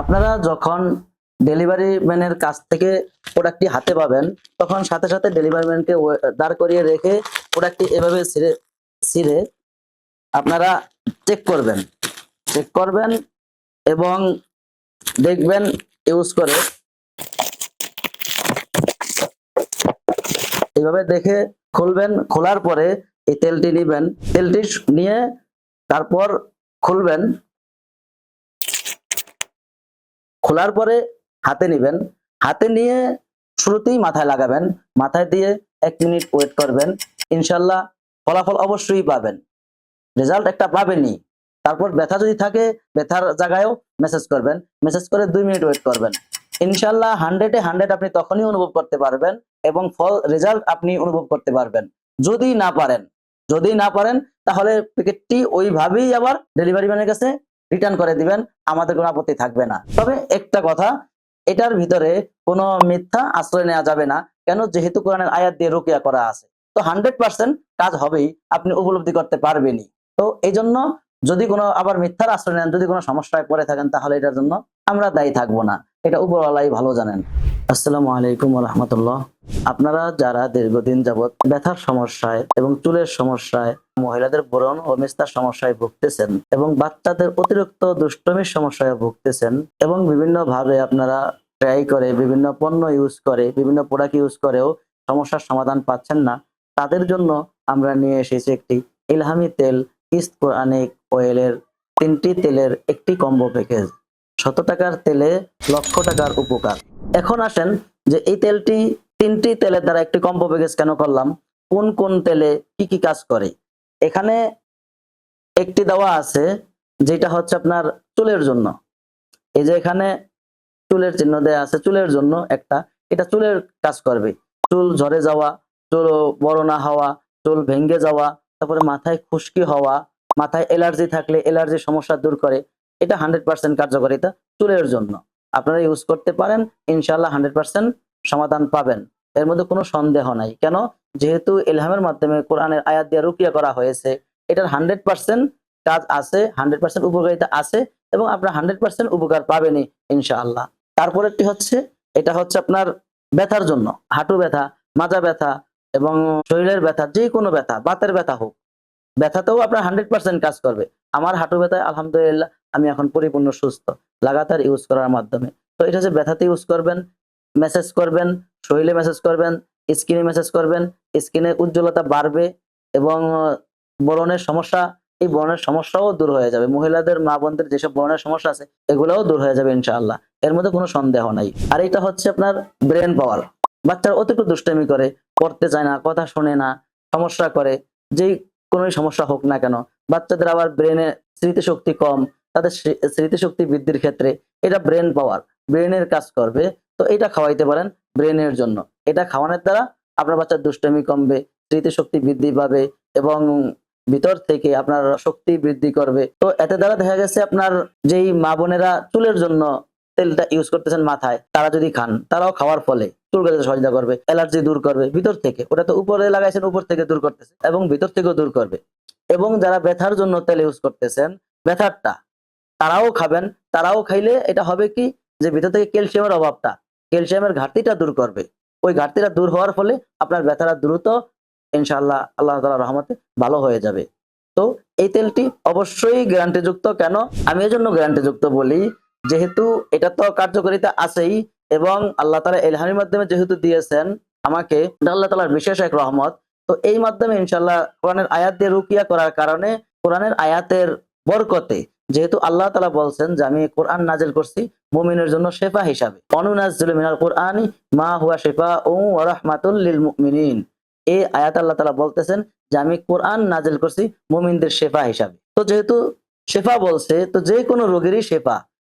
আপনারা যখন ডেলিভারি ম্যানের কাছ থেকে প্রোডাক্টটি হাতে পাবেন, তখন সাথে সাথে ডেলিভারি ম্যানকে দাঁড় করিয়ে রেখে প্রোডাক্টটি এভাবে ছিঁড়ে ছিঁড়ে আপনারা চেক করবেন। চেক করবেন এবং দেখবেন ইউজ করে। এভাবে দেখে খুলবেন, খোলার পরে এই তেলটি নিবেন। তেলটি নিয়ে তারপর খুলবেন। খোলার পরে হাতে নিবেন। হাতে নিয়ে শুরুতেই মাথায় লাগাবেন। মাথায় দিয়ে এক মিনিট ওয়েট করবেন। ইনশাল্লাহ ফলাফল অবশ্যই পাবেন। রেজাল্ট একটা পাবেনই। তারপর ব্যথা যদি থাকে, ব্যথার জায়গায়ও মেসেজ করবেন। মেসেজ করে দুই মিনিট ওয়েট করবেন। ইনশাল্লাহ হান্ড্রেডে হান্ড্রেড আপনি তখনই অনুভব করতে পারবেন এবং ফল রেজাল্ট আপনি অনুভব করতে পারবেন। যদি না পারেন, যদি না পারেন, তাহলে প্যাকেটটি ওইভাবেই আবার ডেলিভারি ম্যানের কাছে রিটার্ন করে দিবেন, আমাদের কোনো আপত্তি থাকবে না। তবে একটা কথা, এটার ভিতরে কোনো মিথ্যা আশ্রয় নেওয়া যাবে না, কেন? যেহেতু কোরআনের আয়াত দিয়ে রোকিয়া করা আছে। তো হান্ড্রেড পার্সেন্ট কাজ হবেই, আপনি উপলব্ধি করতে পারবেনই। তো এই জন্য যদি কোনো আবার মিথ্যার আশ্রয় নেন, যদি কোনো সমস্যায় পড়ে থাকেন, তাহলে এটার জন্য আমরা দায়ী থাকব না। এটা উপরওয়ালাই ভালো জানেন। আসসালামু আলাইকুম রহমতুল্লাহ আপনারা যারা দীর্ঘদিন যাবৎ ব্যথার সমস্যায় এবং চুলের সমস্যায়, মহিলাদের ব্রণ ও মেস্তার সমস্যায় ভুগতেছেন এবং বাচ্চাদের অতিরিক্ত দুষ্টমির সমস্যায় ভুগতেছেন এবং বিভিন্ন ভাবে আপনারা ট্রাই করে বিভিন্ন পণ্য ইউজ করে, বিভিন্ন প্রোডাক্ট ইউজ করেও সমস্যার সমাধান পাচ্ছেন না, তাদের জন্য আমরা নিয়ে এসেছি একটি ইলহামি তেল, ইস্ট কোরআনিক অয়েলের তিনটি তেলের একটি কম্বো প্যাকেজ। শত টাকার তেলে লক্ষ টাকার উপকার। এখন আসেন যে এই তেলটি তিনটি তেলের দ্বারা একটি কম্বো প্যাকেজ কেন করলাম? কোন কোন তেলে কি কি কাজ করে? এখানে একটি দেওয়া আছে যেটা হচ্ছে আপনার চুলের জন্য। এই যে এখানে চুলের চিহ্ন দেয়া আছে চুলের জন্য একটা। এটা চুলের কাজ করবে। চুল ঝরে যাওয়া, চুল বড় না হওয়া, চুল ভেঙে যাওয়া, তারপরে মাথায় খুশকি হওয়া, মাথায় এলার্জি থাকলে এলার্জি সমস্যা দূর করে। এটা হান্ড্রেড পার্সেন্ট কার্যকারিতা চুলের জন্য। আপনারা ইউজ করতে পারেন ইনশাল্লাহ হান্ড্রেড পার্সেন্ট সমাধান পাবেন। এর মধ্যে কোনো সন্দেহ নাই। কেন? যেহেতু এলহামের মাধ্যমে কোরআনের আয়াত দিয়ে রুকিয়া করা হয়েছে, এটার হান্ড্রেড পার্সেন্ট কাজ আছে হান্ড্রেড পার্সেন্ট উপকারিতা আছে এবং আপনার হান্ড্রেড পার্সেন্ট উপকার পাবেনই, ইনশাআল্লাহ। তারপরেরটি হচ্ছে, এটা হচ্ছে আপনার ব্যথার জন্য। হাঁটু ব্যথা, মাজা ব্যথা এবং শরীরের ব্যথা যে কোনো ব্যথা, বাতের ব্যথা হোক। ব্যথাতেও আপনার হান্ড্রেড পার্সেন্ট কাজ করবে। আমার হাঁটু ব্যথায় আলহামদুলিল্লাহ আমি এখন পরিপূর্ণ সুস্থ। লাগাতার ইউজ করার মাধ্যমে। তো এটা হচ্ছে ব্যথাতে ইউজ করবেন মেসেজ করবেন, শরীরে মেসেজ করবেন স্কিনে মেসেজ করবেন স্কিনের উজ্জ্বলতা বাড়বে এবং বরণের সমস্যা, এই বরণের সমস্যাও দূর হয়ে যাবে। মহিলাদের, মা বোনদের যেসব বরণের সমস্যা আছে, এগুলোও দূর হয়ে যাবে ইনশাআল্লাহ। এর মধ্যে কোনো সন্দেহ নাই। আর এটা হচ্ছে আপনার ব্রেন পাওয়ার বাচ্চারা অতিরিক্ত দুষ্টামি করে, পড়তে চায় না, কথা শোনে না, সমস্যা করে, যেই কোনো সমস্যা হোক না কেন, বাচ্চাদের আবার ব্রেনে স্মৃতিশক্তি কম তাদের স্মৃতিশক্তি বৃদ্ধির ক্ষেত্রে এটা ব্রেন পাওয়ার ব্রেনের কাজ করবে। তো এটা খাওয়াইতে পারেন ব্রেনের জন্য। এটা খাওয়ানোর দ্বারা আপনার বাচ্চার দুষ্টমি কমবে, স্মৃতিশক্তি বৃদ্ধি পাবে এবং ভিতর থেকে আপনার শক্তি বৃদ্ধি করবে। তো এতে দ্বারা দেখা গেছে আপনার যেই মা বোনেরা চুলের জন্য তেলটা ইউজ করতেছেন মাথায়, তারা যদি খান, তারাও খাওয়ার ফলে চুল গেতে সহযোগিতা করবে অ্যালার্জি দূর করবে, ভিতর থেকে, ওটা তো উপরে লাগাইছেন, উপর থেকে দূর করতেছে এবং ভিতর থেকেও দূর করবে। এবং যারা ব্যথার জন্য তেল ইউজ করতেছেন, ব্যথারটা তারাও খাবেন, তারাও খাইলে এটা হবে কি যে ভিতর থেকে ক্যালসিয়ামের অভাবটা, ক্যালসিয়ামের ঘাটতিটা দূর করবে। ওই ঘাটতিটা দূর হওয়ার ফলে আপনার ব্যথাটা দ্রুত ইনশাআল্লাহ, আল্লাহ তালা রহমতে ভালো হয়ে যাবে। তো এই তেলটি অবশ্যই গ্যারান্টিযুক্ত, কেন? আমি এই জন্য গ্যারান্টিযুক্ত বলি, যেহেতু এটা তো কার্যকারিতা আছেই এবং আল্লাহ তালা এলহানির মাধ্যমে যেহেতু দিয়েছেন আমাকে আল্লাহ তালার বিশেষ এক রহমত। তো এই মাধ্যমে ইনশাল্লাহ কোরআনের আয়াত দিয়ে রুকিয়া করার কারণে কোরআনের আয়াতের বরকতে যেহেতু আল্লাহ তালা বলছেন যে আমি কোরআন নাজেল করছি মুমিনের জন্য শেফা হিসাবে। অনুনাজিল মিনাল কোরআনি মা হুয়া শেফা ও রাহমাতুল লিল মুমিনিন। এই আয়াত আল্লাহ তালা বলতেছেন যে আমি কোরআন নাজেল করছি মুমিনদের শেফা হিসাবে। তো যেহেতু শেফা বলছে, তো যে কোনো রোগেরই শেফা,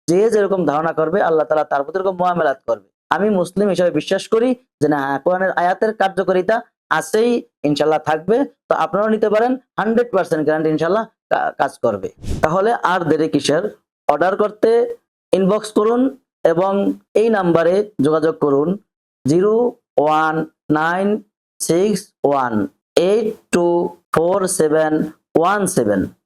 যে যেরকম ধারণা করবে আল্লাহ তালা তার প্রতি এরকম মোয়ামেলাত করবে। আমি মুসলিম হিসাবে বিশ্বাস করি যে না, কোরআনের আয়াতের কার্যকারিতা আছেই ইনশাল্লাহ থাকবে। তো আপনারাও নিতে পারেন, হান্ড্রেড পার্সেন্ট গ্যারান্টি ইনশাল্লাহ কাজ করবে। তাহলে আর দেরি কিসের? অর্ডার করতে ইনবক্স করুন এবং এই নাম্বারে যোগাযোগ করুন zero one nine six one eight two four seven one seven